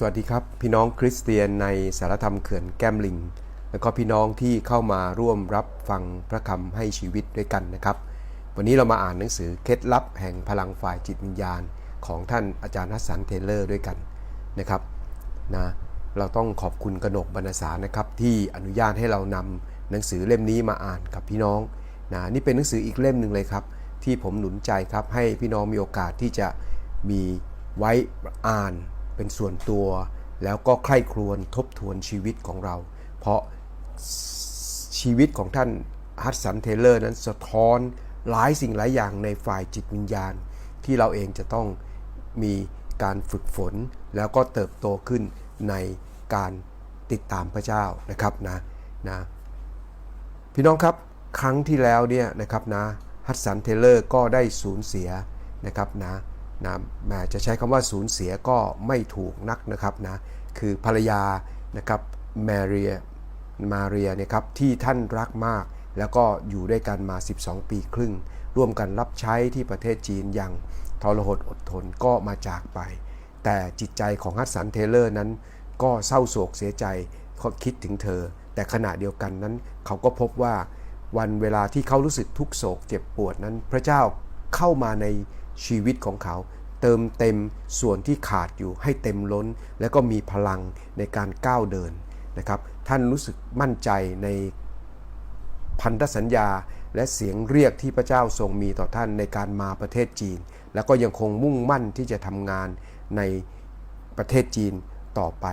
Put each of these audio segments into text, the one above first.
สวัสดีครับ พี่น้องคริสเตียนในสารธรรมเขื่อนแก้มลิง และก็พี่น้องที่เข้ามาร่วมรับฟังพระคำให้ชีวิตด้วยกันนะครับ วันนี้เรามาอ่านหนังสือเคล็ดลับแห่งพลังฝ่ายจิตวิญญาณ ของท่านอาจารย์ฮัสสันเทเลอร์ด้วยกันนะครับนะเราต้องขอบคุณกนกบรรณสารนะครับ ที่อนุญาตให้เรานำหนังสือเล่มนี้มาอ่านกับพี่น้องนะนี่เป็นหนังสืออีกเล่มหนึ่งเลยครับ ที่ผมหนุนใจครับให้พี่น้องมีโอกาสที่จะมีไว้อ่าน เป็นส่วนตัว แล้วก็ใคร่ครวญทบทวนชีวิตของเรา เพราะชีวิตของท่านฮัตสันเทเลอร์นั้นสะท้อนหลายสิ่งหลายอย่างในฝ่ายจิตวิญญาณ ที่เราเองจะต้องมีการฝึกฝน แล้วก็เติบโตขึ้นในการติดตามพระเจ้านะครับนะนะพี่น้องครับครั้งที่แล้วเนี่ยนะครับนะฮัตสันเทเลอร์ก็ได้สูญเสียนะครับนะ นะแหมจะใช้คำว่าสูญเสียก็ไม่ถูกนักนะครับนะคือภรรยานะครับแมเรียมาเรียเนี่ยครับที่ท่านรักมาก แล้วก็อยู่ด้วยกันมา 12 ปีครึ่ง ร่วมกันรับใช้ที่ประเทศจีนอย่างทรหดอดทนก็มาจากไป แต่จิตใจของฮัตสันเทเลอร์นั้น ก็เศร้าโศกเสียใจเขาคิดถึงเธอ แต่ขณะเดียวกันนั้น เขาก็พบว่าวันเวลาที่เขารู้สึกทุกโศกเจ็บปวดนั้น พระเจ้าเข้ามาใน ชีวิตของเขา เติมเต็มส่วนที่ขาดอยู่ให้เต็มล้น และก็มีพลังในการก้าวเดินนะครับท่านรู้สึกมั่นใจในพันธสัญญาและเสียงเรียกที่พระเจ้าทรงมีต่อท่านในการมาประเทศจีน แล้วก็ยังคงมุ่งมั่นที่จะทำงานในประเทศจีนต่อไป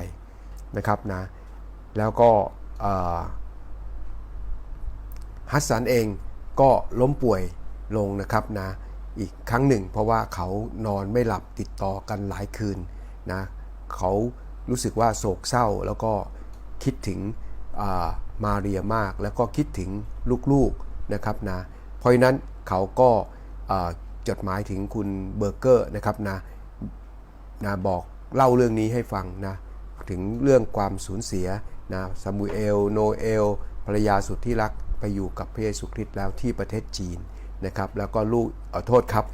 นะครับนะแล้วก็ฮัสซันเองก็ล้มป่วยลงนะครับนะ อีกครั้งหนึ่ง เพราะว่าเขานอนไม่หลับติดต่อกันหลายคืนนะเขารู้สึกว่าโศกเศร้าแล้วก็คิดถึงมาเรียมาก แล้วก็คิดถึงลูกๆนะครับนะเพราะนั้นเขาก็จดหมายถึงคุณเบอร์เกอร์นะครับนะนะบอกเล่าเรื่องนี้ให้ฟังนะถึงเรื่องความสูญเสียนะซามูเอล โนเอลภรรยาสุดที่รักไปอยู่กับพระเยซูคริสต์แล้วที่ประเทศจีน นะครับ แล้วก็ลูกขอโทษครับ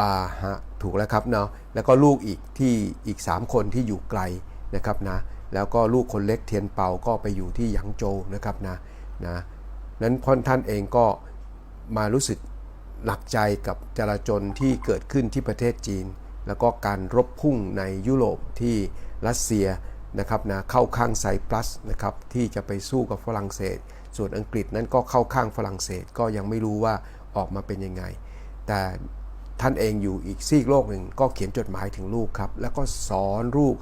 อ่าฮะถูกแล้วครับเนาะแล้วก็ลูกอีกที่อีก 3 คนที่อยู่ไกลนะครับนะแล้วก็ลูกคนเล็กเทียนเปาก็ไปอยู่ที่หยางโจวนะครับนะนะนั้นพ่อท่านเองก็มารู้สึกหนักใจกับจราจนที่เกิดขึ้นที่ประเทศจีน แล้วก็การรบพุ่งในยุโรปที่รัสเซียนะครับนะเข้าข้างไซปรัสนะครับที่จะไปสู้กับฝรั่งเศส ส่วนอังกฤษนั้นก็เข้าข้างฝรั่งเศสก็ยังไม่รู้ว่าออกมาเป็นยังไง แต่ท่านเองอยู่อีกซีกโลกหนึ่งก็เขียนจดหมายถึงลูกครับ แล้วก็สอนลูก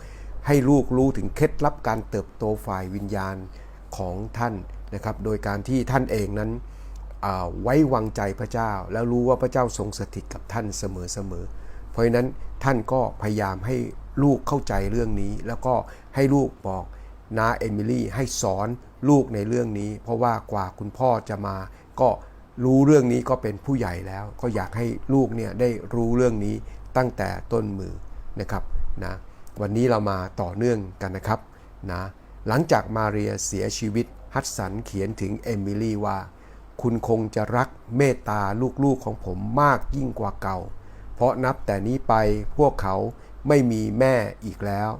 ให้ลูกรู้ถึงเคล็ดลับการเติบโตฝ่ายวิญญาณของท่านนะครับ โดยการที่ท่านเองนั้นไว้วางใจพระเจ้า แล้วรู้ว่าพระเจ้าทรงสถิตกับท่านเสมอๆ เพราะฉะนั้นท่านก็พยายามให้ลูกเข้าใจเรื่องนี้ แล้วก็ให้ลูกบอกนาเอมิลี่ให้สอน ลูกในเรื่องนี้ เพราะว่ากว่าคุณพ่อจะมา ก็รู้เรื่องนี้ก็เป็นผู้ใหญ่แล้ว ก็อยากให้ลูกเนี่ยได้รู้เรื่องนี้ตั้งแต่ต้นมือนะครับนะวันนี้เรามาต่อเนื่องกันนะครับนะหลังจากมาเรียเสียชีวิตฮัตสันเขียนถึงเอมิลี่ว่า คุณคงจะรักเมตตาลูกๆของผมมากยิ่งกว่าเก่า เพราะนับแต่นี้ไปพวกเขาไม่มีแม่อีกแล้ว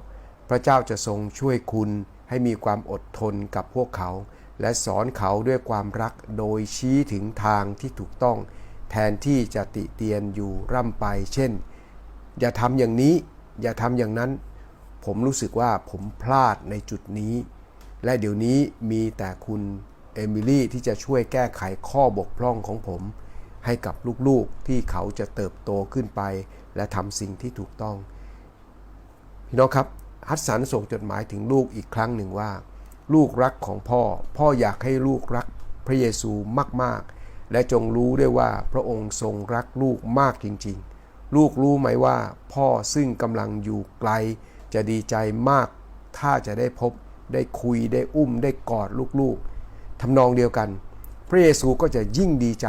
พระเจ้าจะทรงช่วยคุณ ให้มีความอดทนกับพวกเขา และสอนเขาด้วยความรักโดยชี้ถึงทางที่ถูกต้อง แทนที่จะติเตียนอยู่ร่ำไป เช่น อย่าทำอย่างนี้ อย่าทำอย่างนั้น ผมรู้สึกว่าผมพลาดในจุดนี้ และเดี๋ยวนี้มีแต่คุณเอมิลี่ที่จะช่วยแก้ไขข้อบกพร่องของผม ให้กับลูกๆที่เขาจะเติบโตขึ้นไป และทำสิ่งที่ถูกต้อง พี่น้องครับ ฮัตสันส่งจดหมายถึงลูกอีกครั้งหนึ่งว่า ลูกรักของพ่อ พ่ออยากให้ลูกรักพระเยซูมากๆ และจงรู้ด้วยว่าพระองค์ทรงรักลูกมากจริงๆ ลูกรู้ไหมว่าพ่อซึ่งกำลังอยู่ไกล จะดีใจมาก ถ้าจะได้พบได้คุยได้อุ้มได้กอดลูกๆทำนองเดียวกัน พระเยซูก็จะยิ่งดีใจ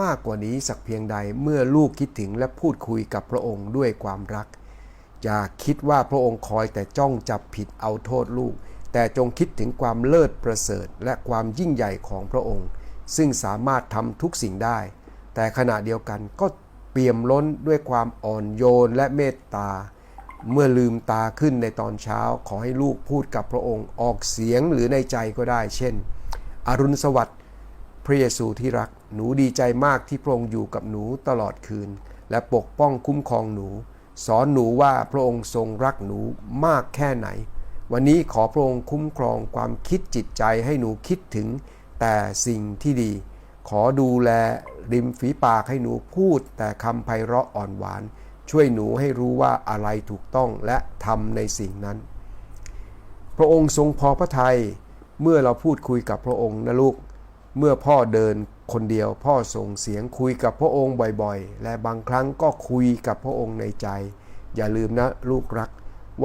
มากกว่านี้สักเพียงใดเมื่อลูกคิดถึงและพูดคุยกับพระองค์ด้วยความรัก อย่าคิดว่าพระองค์คอยแต่จ้องจับผิดเอาโทษลูก แต่จงคิดถึงความเลิศประเสริฐ และความยิ่งใหญ่ของพระองค์ ซึ่งสามารถทำทุกสิ่งได้ แต่ขณะเดียวกันก็เปี่ยมล้นด้วยความอ่อนโยนและเมตตา เมื่อลืมตาขึ้นในตอนเช้าขอให้ลูกพูดกับพระองค์ออกเสียงหรือในใจก็ได้ เช่น อรุณสวัสดิ์พระเยซูที่รักหนูดีใจมากที่พระองค์อยู่กับหนูตลอดคืน และปกป้องคุ้มครองหนู สอนหนูว่าพระองค์ทรงรักหนูมากแค่ไหน วันนี้ขอพระองค์คุ้มครองความคิดจิตใจให้หนูคิดถึงแต่สิ่งที่ดี ขอดูแลริมฝีปากให้หนูพูด แต่คำไพเราะอ่อนหวาน ช่วยหนูให้รู้ว่าอะไรถูกต้องและทำในสิ่งนั้น พระองค์ทรงพอพระทัยเมื่อเราพูดคุยกับพระองค์นะลูก เมื่อพ่อเดิน คนเดียว พ่อส่งเสียงคุยกับพระองค์บ่อยๆ และบางครั้งก็คุยกับพระองค์ในใจ อย่าลืมนะลูกรัก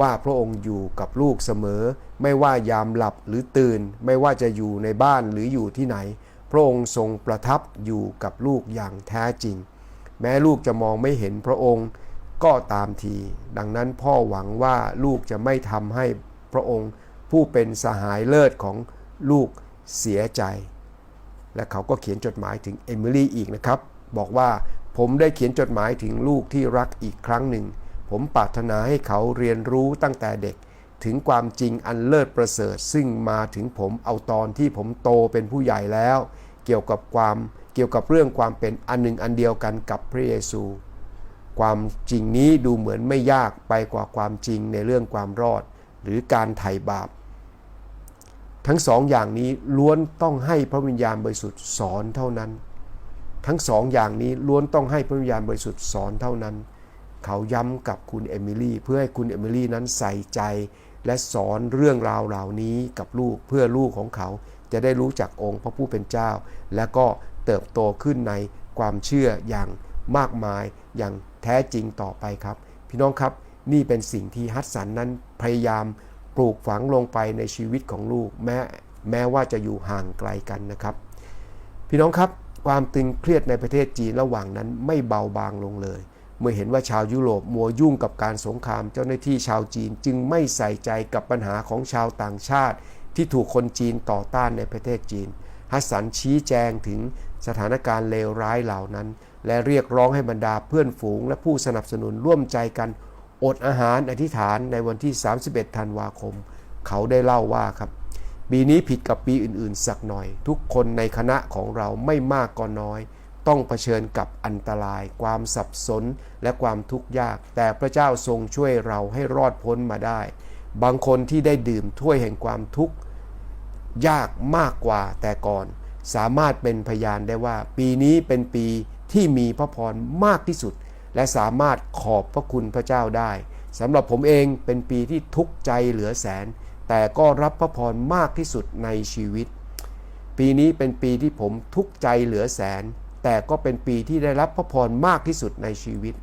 ว่าพระองค์อยู่กับลูกเสมอ ไม่ว่ายามหลับหรือตื่น ไม่ว่าจะอยู่ในบ้านหรืออยู่ที่ไหน พระองค์ทรงประทับอยู่กับลูกอย่างแท้จริง แม้ลูกจะมองไม่เห็นพระองค์ก็ตามที ดังนั้นพ่อหวังว่าลูกจะไม่ทำให้พระองค์ผู้เป็นสหายเลิศของลูกเสียใจ และเขาก็เขียนจดหมายถึงเอมิลี่อีกนะครับ บอกว่าผมได้เขียนจดหมายถึงลูกที่รักอีกครั้งหนึ่ง ผมปรารถนาให้เขาเรียนรู้ตั้งแต่เด็ก ถึงความจริงอันเลิศประเสริฐ ซึ่งมาถึงผมเอาตอนที่ผมโตเป็นผู้ใหญ่แล้ว เกี่ยวกับความเกี่ยวกับเรื่องความเป็นอันหนึ่งอันเดียวกันกับพระเยซู ความจริงนี้ดูเหมือนไม่ยากไปกว่าความจริงในเรื่องความรอด หรือการไถ่บาป ทั้งสองอย่างนี้ล้วนต้องให้พระวิญญาณบริสุทธิ์สอนเท่านั้น ทั้งสองอย่างนี้ล้วนต้องให้พระวิญญาณบริสุทธิ์สอนเท่านั้น เขาย้ำกับคุณเอมิลี่เพื่อให้คุณเอมิลี่นั้นใส่ใจ และสอนเรื่องราวเหล่านี้กับลูกเพื่อลูกของเขาจะได้รู้จักองค์พระผู้เป็นเจ้า และก็เติบโตขึ้นในความเชื่ออย่างมากมายอย่างแท้จริงต่อไปครับ พี่น้องครับนี่เป็นสิ่งที่ฮัตสันนั้นพยายาม ปลูกฝังลงไปในชีวิตของลูกแม้แม้ว่าจะอยู่ห่างไกลกันนะครับ พี่น้องครับความตึงเครียดในประเทศจีนระหว่างนั้นไม่เบาบางลงเลย เมื่อเห็นว่าชาวยุโรปมัวยุ่งกับการสงครามเจ้าหน้าที่ชาวจีนจึงไม่ใส่ใจกับปัญหาของชาวต่างชาติ ที่ถูกคนจีนต่อต้านในประเทศจีน ฮัสสันชี้แจงถึงสถานการณ์เลวร้ายเหล่านั้น และเรียกร้องให้บรรดาเพื่อนฝูงและผู้สนับสนุนร่วมใจกัน อดอาหารอธิษฐานในวันที่ 31 ธันวาคม เขาได้เล่าว่าครับ ปีนี้ผิดกับปีอื่นๆ สักหน่อย ทุกคนในคณะของเราไม่มากก็น้อย ต้องเผชิญกับอันตราย ความสับสนและความทุกข์ยาก แต่พระเจ้าทรงช่วยเราให้รอดพ้นมาได้ บางคนที่ได้ดื่มถ้วยแห่งความทุกข์ยากมากกว่าแต่ก่อน สามารถเป็นพยานได้ว่า ปีนี้เป็นปีที่มีพระพรมากที่สุด และสามารถขอบพระคุณพระเจ้าได้สำหรับผมเองเป็นปีที่ทุกข์ใจเหลือแสน แต่ก็รับพระพรมากที่สุดในชีวิต ปีนี้เป็นปีที่ผมทุกข์ใจเหลือแสน แต่ก็เป็นปีที่ได้รับพระพรมากที่สุดในชีวิต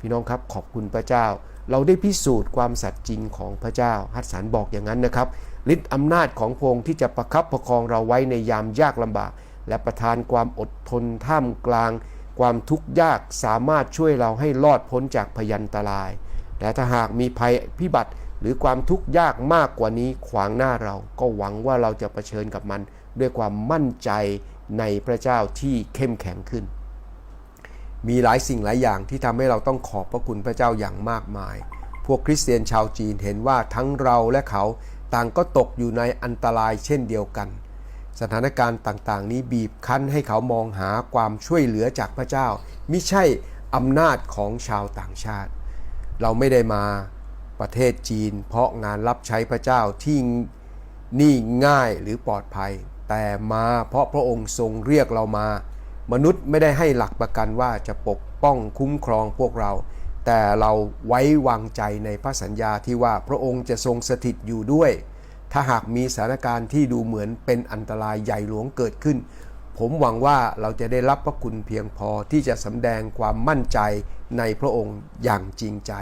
พี่น้องครับขอบคุณพระเจ้า เราได้พิสูจน์ความสัตย์จริงของพระเจ้าฮัตสันบอกอย่างนั้นนะครับฤทธิ์อำนาจของพระองค์ที่จะประคับประคองเราไว้ในยามยากลำบาก และประทานความอดทนท่ามกลาง ความทุกข์ยากสามารถช่วยเราให้รอดพ้นจากพยันตราย และถ้าหากมีภัยพิบัติหรือความทุกข์ยากมากกว่านี้ขวางหน้าเรา ก็หวังว่าเราจะะเผชิญกับมัน ด้วยความมั่นใจในพระเจ้าที่เข้มแข็งขึ้น มีหลายสิ่งหลายอย่างที่ทำให้เราต้องขอบพระคุณพระเจ้าอย่างมากมาย พวกคริสเตียนชาวจีนเห็นว่าทั้งเราและเขาต่างก็ตกอยู่ในอันตรายเช่นเดียวกัน สถานการณ์ต่างๆ นี้บีบคั้นให้เขามองหาความช่วยเหลือจากพระเจ้ามิใช่อำนาจของชาวต่างชาติ เราไม่ได้มาประเทศจีน เพราะงานรับใช้พระเจ้าที่นี่ง่ายหรือปลอดภัย แต่มาเพราะพระองค์ทรงเรียกเรามา มนุษย์ไม่ได้ให้หลักประกันว่าจะปกป้องคุ้มครองพวกเรา แต่เราไว้วางใจในพระสัญญาที่ว่าพระองค์จะทรงสถิตอยู่ด้วย ถ้าหากมีสถานการณ์ที่ดูเหมือนเป็นอันตรายใหญ่หลวงเกิดขึ้น ผมหวังว่าเราจะได้รับพระคุณเพียงพอที่จะสำแดงความมั่นใจในพระองค์อย่างจริงใจ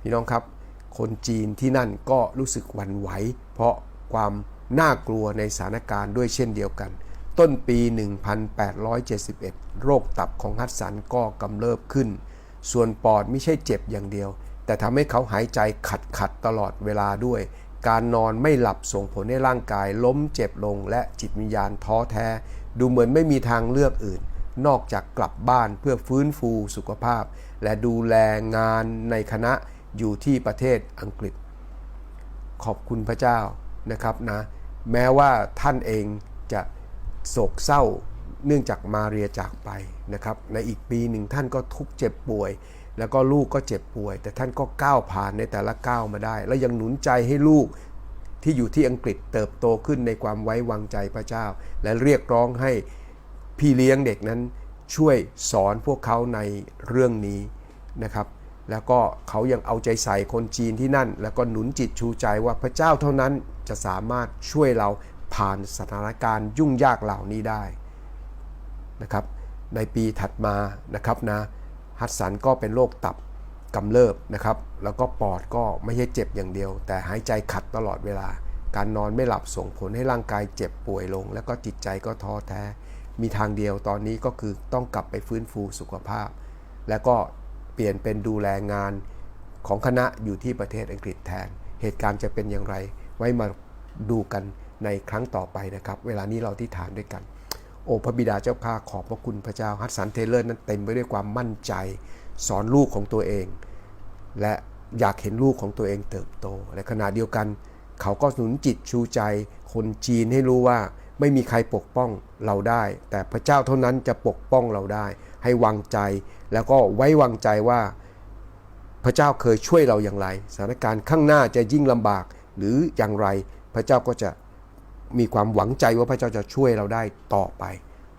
พี่น้องครับ คนจีนที่นั่นก็รู้สึกหวั่นไหว เพราะความน่ากลัวในสถานการณ์ด้วยเช่นเดียวกัน ต้นปี 1871 โรคตับของฮัตสันก็กำเริบขึ้น ส่วนปอดไม่ใช่เจ็บอย่างเดียว แต่ทำให้เขาหายใจขัดขัดตลอดเวลาด้วย การนอนไม่หลับส่งผลให้ร่างกายล้มเจ็บลงและจิตวิญญาณท้อแท้ ดูเหมือนไม่มีทางเลือกอื่น นอกจากกลับบ้านเพื่อฟื้นฟูสุขภาพ และดูแลงานในคณะอยู่ที่ประเทศอังกฤษ ขอบคุณพระเจ้านะครับนะแม้ว่าท่านเองจะโศกเศร้าเนื่องจากมาเรียจากไปนะครับในอีกปีหนึ่งท่านก็ทุกเจ็บป่วย แล้วก็ลูกก็เจ็บป่วย แต่ท่านก็ก้าวผ่านในแต่ละก้าวมาได้ แล้วยังหนุนใจให้ลูกที่อยู่ที่อังกฤษเติบโตขึ้นในความไว้วางใจพระเจ้า และเรียกร้องให้พี่เลี้ยงเด็กนั้นช่วยสอนพวกเขาในเรื่องนี้นะครับ แล้วก็เขายังเอาใจใส่คนจีนที่นั่น แล้วก็หนุนจิตชูใจว่าพระเจ้าเท่านั้นจะสามารถช่วยเราผ่านสถานการณ์ยุ่งยากเหล่านี้ได้นะครับ ในปีถัดมานะครับนะ ฮัตสันก็เป็นโรคตับกำเริบนะครับ แล้วก็ปอดก็ไม่ใช่เจ็บอย่างเดียว แต่หายใจขัดตลอดเวลา การนอนไม่หลับส่งผลให้ร่างกายเจ็บป่วยลง แล้วก็จิตใจก็ท้อแท้ มีทางเดียวตอนนี้ก็คือต้องกลับไปฟื้นฟูสุขภาพ แล้วก็เปลี่ยนเป็นดูแลงานของคณะอยู่ที่ประเทศอังกฤษแทน เหตุการณ์จะเป็นอย่างไร ไว้มาดูกันในครั้งต่อไปนะครับ เวลานี้เราที่ฐานด้วยกัน โอ้พระบิดาเจ้าข้าขอบพระคุณพระเจ้าฮัตสันเทเลอร์นั้นเต็มไปด้วยความมั่นใจ สอนลูกของตัวเอง และอยากเห็นลูกของตัวเองเติบโตในขณะเดียวกัน เขาก็หนุนจิตชูใจ คนจีนให้รู้ว่าไม่มีใครปกป้องเราได้ แต่พระเจ้าเท่านั้นจะปกป้องเราได้ ให้วางใจ แล้วก็ไว้วางใจว่า พระเจ้าเคยช่วยเราอย่างไร สถานการณ์ข้างหน้าจะยิ่งลำบากหรืออย่างไร พระเจ้าก็จะ มีความหวังใจว่าพระเจ้าจะช่วยเราได้ต่อไป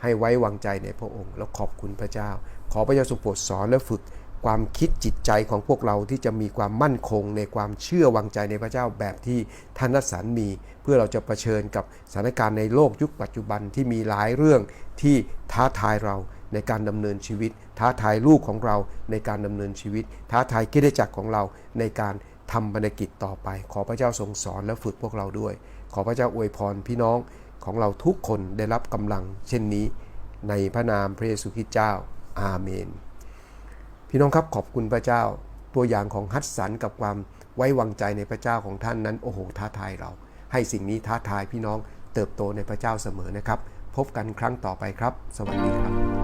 ให้ไว้วางใจในพระองค์ แล้วขอบคุณพระเจ้า ขอพระเจ้าทรงโปรดสอนและฝึกความคิดจิตใจของพวกเราที่จะมีความมั่นคงในความเชื่อวางใจในพระเจ้าแบบที่ท่านนัสสันมี เพื่อเราจะะเผชิญกับสถานการณ์ในโลกยุคปัจจุบันที่มีหลายเรื่องที่ท้าทายเราในการดำเนินชีวิต ท้าทายลูกของเราในการดำเนินชีวิต ท้าทายกิจจักรของเราในการทำบรรกิจต่อไป ขอพระเจ้าทรงสอนและฝึกพวกเราด้วย ขอพระเจ้าอวยพรพี่น้องของเราทุกคนได้รับกำลัง เช่นนี้ในพระนามพระเยซูคริสต์เจ้า อาเมน พี่น้องครับขอบคุณพระเจ้าตัวอย่างของฮัตสันกับความไว้วางใจในพระเจ้าของท่านนั้นโอ้โหท้าทายเรา ให้สิ่งนี้ท้าทายพี่น้องเติบโตในพระเจ้าเสมอนะครับ พบกันครั้งต่อไปครับ สวัสดีครับ